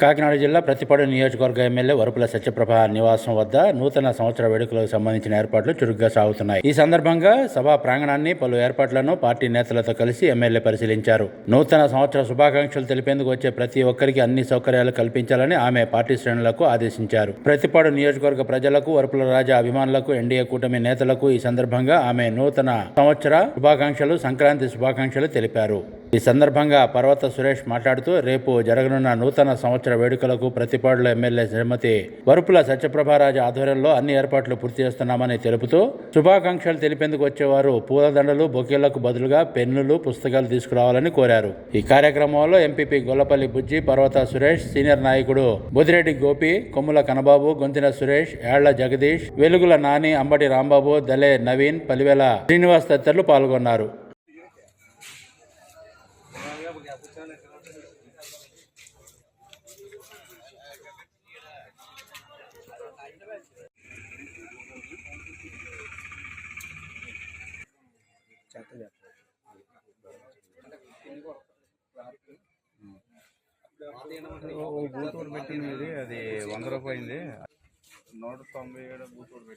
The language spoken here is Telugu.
కాకినాడ జిల్లా ప్రతిపాడు నియోజకవర్గ ఎమ్మెల్యే వరుపుల సత్యప్రభ నివాసం వద్ద నూతన సంవత్సర వేడుకలకు సంబంధించిన ఏర్పాట్లు చురుగ్గా సాగుతున్నాయి. ఈ సందర్భంగా సభా ప్రాంగణాన్ని పలు ఏర్పాట్లను పార్టీ నేతలతో కలిసి ఎమ్మెల్యే పరిశీలించారు. నూతన సంవత్సర శుభాకాంక్షలు తెలిపేందుకు వచ్చే ప్రతి ఒక్కరికి అన్ని సౌకర్యాలు కల్పించాలని ఆమె పార్టీ శ్రేణులకు ఆదేశించారు. ప్రతిపాడు నియోజకవర్గ ప్రజలకు వరుపుల రాజా అభిమానులకు ఎన్డీఏ కూటమి నేతలకు ఈ సందర్భంగా ఆమె నూతన సంవత్సర శుభాకాంక్షలు సంక్రాంతి శుభాకాంక్షలు తెలిపారు. ఈ సందర్భంగా పర్వత సురేష్ మాట్లాడుతూ రేపు జరగనున్న నూతన సంవత్సర వేడుకలకు ప్రతిపాడుల ఎమ్మెల్యే శ్రీమతి వరుపుల సత్యప్రభారాజు ఆధ్వర్యంలో అన్ని ఏర్పాట్లు పూర్తి చేస్తున్నామని తెలుపుతూ శుభాకాంక్షలు తెలిపేందుకు వచ్చేవారు పూలదండలు బొకేలకు బదులుగా పెన్నులు పుస్తకాలు తీసుకురావాలని కోరారు. ఈ కార్యక్రమంలో ఎంపీపీ గొల్లపల్లి బుజ్జి పర్వత సురేష్ సీనియర్ నాయకుడు బుదిరెడ్డి గోపి కొమ్ముల కనబాబు గొంతిన సురేష్ ఏళ్ళ జగదీష్ వెలుగుల నాని అంబటి రాంబాబు దలే నవీన్ పలివేల శ్రీనివాస్ తదితరులు పాల్గొన్నారు. బూతూరు ఒకటి పెట్టింది అది వంద రూపాయింది నూట తొంభై ఏడు బూత్ ఒకటి